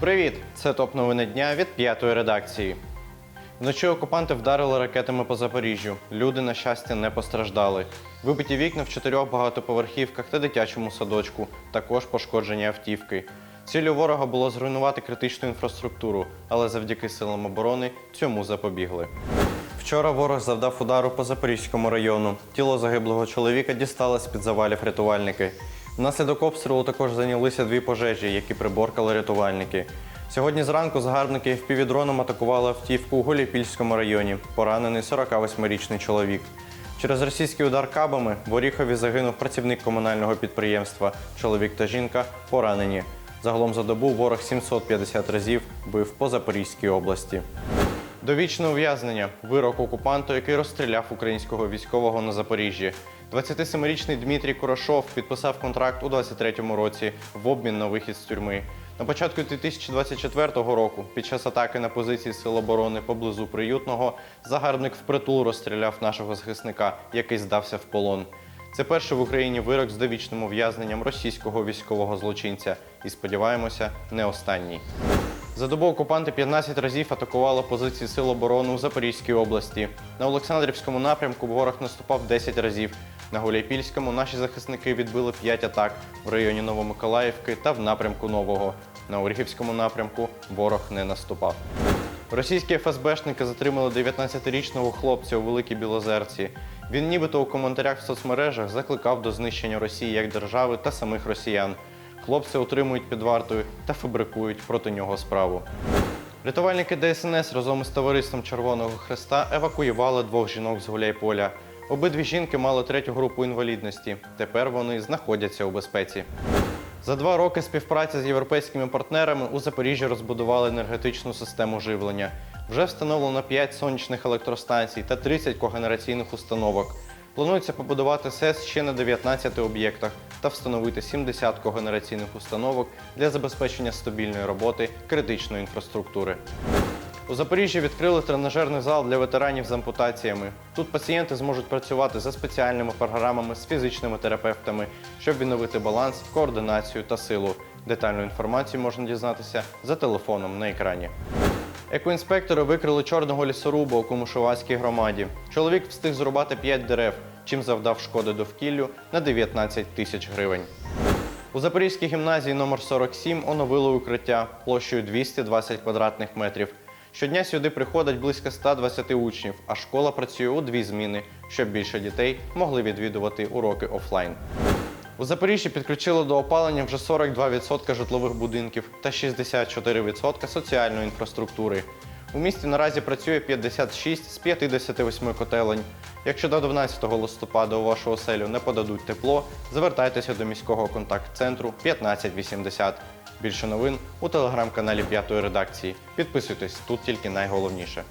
Привіт! Це топ новини дня від п'ятої редакції. Вночі окупанти вдарили ракетами по Запоріжжю. Люди, на щастя, не постраждали. Вибиті вікна в чотирьох багатоповерхівках та дитячому садочку, також пошкоджені автівки. Ціллю ворога було зруйнувати критичну інфраструктуру, але завдяки силам оборони цьому запобігли. Вчора ворог завдав удару по Запорізькому району. Тіло загиблого чоловіка дістали з-під завалів рятувальники. Внаслідок обстрілу також зайнялися дві пожежі, які приборкали рятувальники. Сьогодні зранку загарбники впівдроном атакували автівку у Голіпільському районі. Поранений 48-річний чоловік. Через російський удар кабами в Оріхові загинув працівник комунального підприємства. Чоловік та жінка поранені. Загалом за добу ворог 750 разів бив по Запорізькій області. Довічне ув'язнення вирок окупанту, який розстріляв українського військового на Запоріжжі. 27-річний Дмитрій Курошов підписав контракт у 23-му році в обмін на вихід з тюрми. На початку 2024 року, під час атаки на позиції Сил оборони поблизу приютного, загарбник впритул розстріляв нашого захисника, який здався в полон. Це перший в Україні вирок з довічним ув'язненням російського військового злочинця. І сподіваємося, не останній. За добу окупанти 15 разів атакували позиції Сил оборони у Запорізькій області. На Олександрівському напрямку ворог наступав 10 разів. На Гуляйпільському наші захисники відбили 5 атак в районі Новомиколаївки та в напрямку Нового. На Оріхівському напрямку ворог не наступав. Російські ФСБшники затримали 19-річного хлопця у Великій Білозерці. Він нібито у коментарях в соцмережах закликав до знищення Росії як держави та самих росіян. Хлопця утримують під вартою та фабрикують проти нього справу. Рятувальники ДСНС разом із товариством Червоного Хреста евакуювали двох жінок з Гуляйполя. Обидві жінки мали третю групу інвалідності. Тепер вони знаходяться у безпеці. За два роки співпраці з європейськими партнерами у Запоріжжі розбудували енергетичну систему живлення. Вже встановлено 5 сонячних електростанцій та 30 когенераційних установок. Планується побудувати СЕС ще на 19 об'єктах та встановити 70 когенераційних установок для забезпечення стабільної роботи критичної інфраструктури. У Запоріжжі відкрили тренажерний зал для ветеранів з ампутаціями. Тут пацієнти зможуть працювати за спеціальними програмами з фізичними терапевтами, щоб відновити баланс, координацію та силу. Детальну інформацію можна дізнатися за телефоном на екрані. Екоінспектори викрили чорного лісоруба у Комушувацькій громаді. Чоловік встиг зрубати 5 дерев, чим завдав шкоди довкіллю на 19 тисяч гривень. У Запорізькій гімназії номер 47 оновили укриття площею 220 квадратних метрів. Щодня сюди приходить близько 120 учнів, а школа працює у дві зміни, щоб більше дітей могли відвідувати уроки офлайн. У Запоріжжі підключили до опалення вже 42% житлових будинків та 64% соціальної інфраструктури. У місті наразі працює 56 з 58 котелень. Якщо до 12 листопада у вашу оселю не подадуть тепло, звертайтеся до міського контакт-центру 1580. Більше новин у телеграм-каналі П'ятої редакції. Підписуйтесь, тут тільки найголовніше.